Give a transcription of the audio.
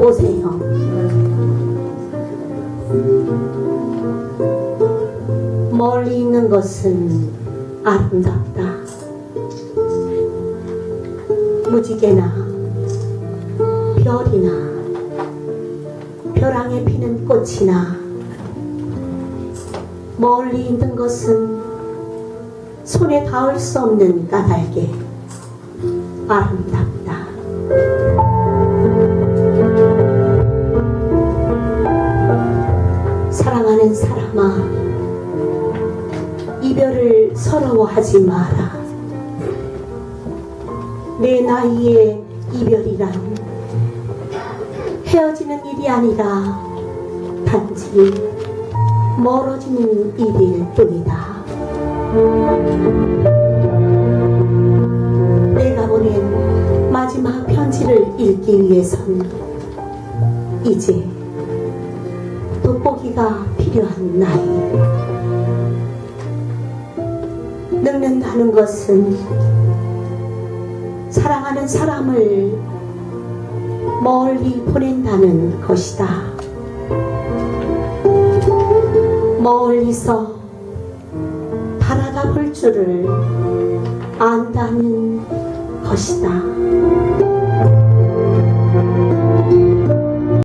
오세요. 멀리 있는 것은 아름답다. 무지개나 별이나 벼랑에 피는 꽃이나 멀리 있는 것은 손에 닿을 수 없는 까닭에 아름답다. 사랑하는 사람아, 이별을 서러워하지 마라. 내 나이에 이별이란 헤어지는 일이 아니라 단지 멀어지는 일일 뿐이다. 내가 보낸 마지막 편지를 읽기 위해선 이제 돋보기가 필요한 나이. 늙는다는 것은 사랑하는 사람을 멀리 보낸다는 것이다. 멀리서 바라다 볼 줄을 안다는 것이다.